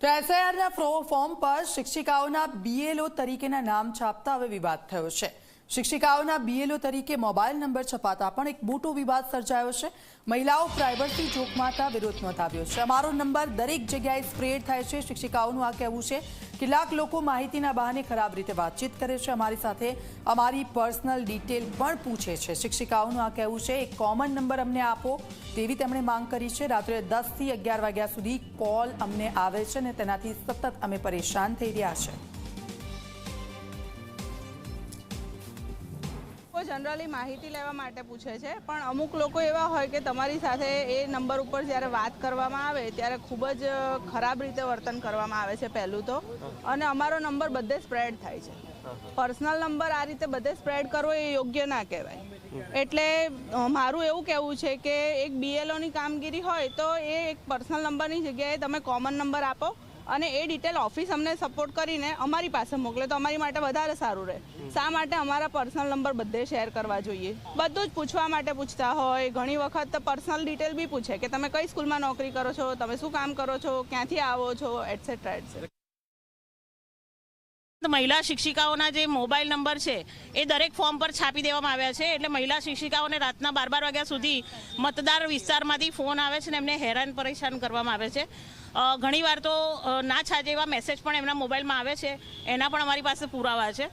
તો એસઆઈઆરના ફોર્મ પર શિક્ષિકાઓના બીએલઓ તરીકેના નામ છાપતા હવે વિવાદ થયો છે. શિક્ષિકાઓના બીએલઓ તરીકે મોબાઈલ નંબર છપાતા પણ એક મોટો વિવાદ સર્જાયો છે. મહિલાઓ પ્રાઇવસી જોખમાતા વિરોધ નોંધાવ્યો છે. અમારો નંબર દરેક જગ્યાએ સ્પ્રેડ થાય છે. શિક્ષિકાઓનું આ કહેવું છે. કેટલાક લોકો માહિતીના બહાને ખરાબ રીતે વાતચીત કરે છે. અમારી સાથે અમારી પર્સનલ ડિટેલ પણ પૂછે છે. શિક્ષિકાઓનું આ કહેવું છે, એક કોમન નંબર અમને આપો. તેવી તેમણે માંગ કરી છે. રાત્રે દસથી અગિયાર વાગ્યા સુધી કોલ અમને આવે છે અને તેનાથી સતત અમે પરેશાન થઈ રહ્યા છે. લોકો જનરલી માહિતી લેવા માટે પૂછે છે, પણ અમુક લોકો એવા હોય કે તમારી સાથે એ નંબર ઉપર જ્યારે વાત કરવામાં આવે, ત્યારે ખૂબ જ ખરાબ રીતે વર્તન કરવામાં આવે છે પહેલું તો. અને અમારો નંબર બધે સ્પ્રેડ થાય છે. પર્સનલ નંબર આ રીતે બધે સ્પ્રેડ કરવો એ યોગ્ય ના કહેવાય. એટલે મારું એવું કહેવું છે કે એક બીએલઓની કામગીરી હોય તો એ એક પર્સનલ નંબરની જગ્યાએ તમે કોમન નંબર આપો અને એ ડિટેલ ઓફિસ અમને સપોર્ટ કરીને અમારી પાસે મોકલે. તો અમારી માટે વધારે સારું રહે. શા માટે? અમારા પર્સનલ નંબર બધે શેર કરવા જોઈએ. બધું જ પૂછવા માટે પૂછતા હોય. ઘણી વખત પર્સનલ ડિટેલ બી પૂછે કે તમે કઈ સ્કૂલમાં નોકરી કરો છો? તમે શું કામ કરો છો? ક્યાંથી આવો છો? એટસેટ્રા એટસેટ્રા મહિલા શિક્ષિકાઓના જે મોબાઈલ નંબર છે, એ દરેક ફોર્મ પર છાપી દેવામાં આવ્યા છે. એટલે મહિલા શિક્ષિકાઓને રાતના બાર બાર વાગ્યા સુધી મતદાર વિસ્તારમાંથી ફોન આવે છે ને એમને હેરાન પરેશાન કરવામાં આવે છે. ઘણીવાર તો ના છાજે એવા મેસેજ પણ એમના મોબાઈલમાં આવે છે. એના પણ અમારી પાસે પુરાવા છે.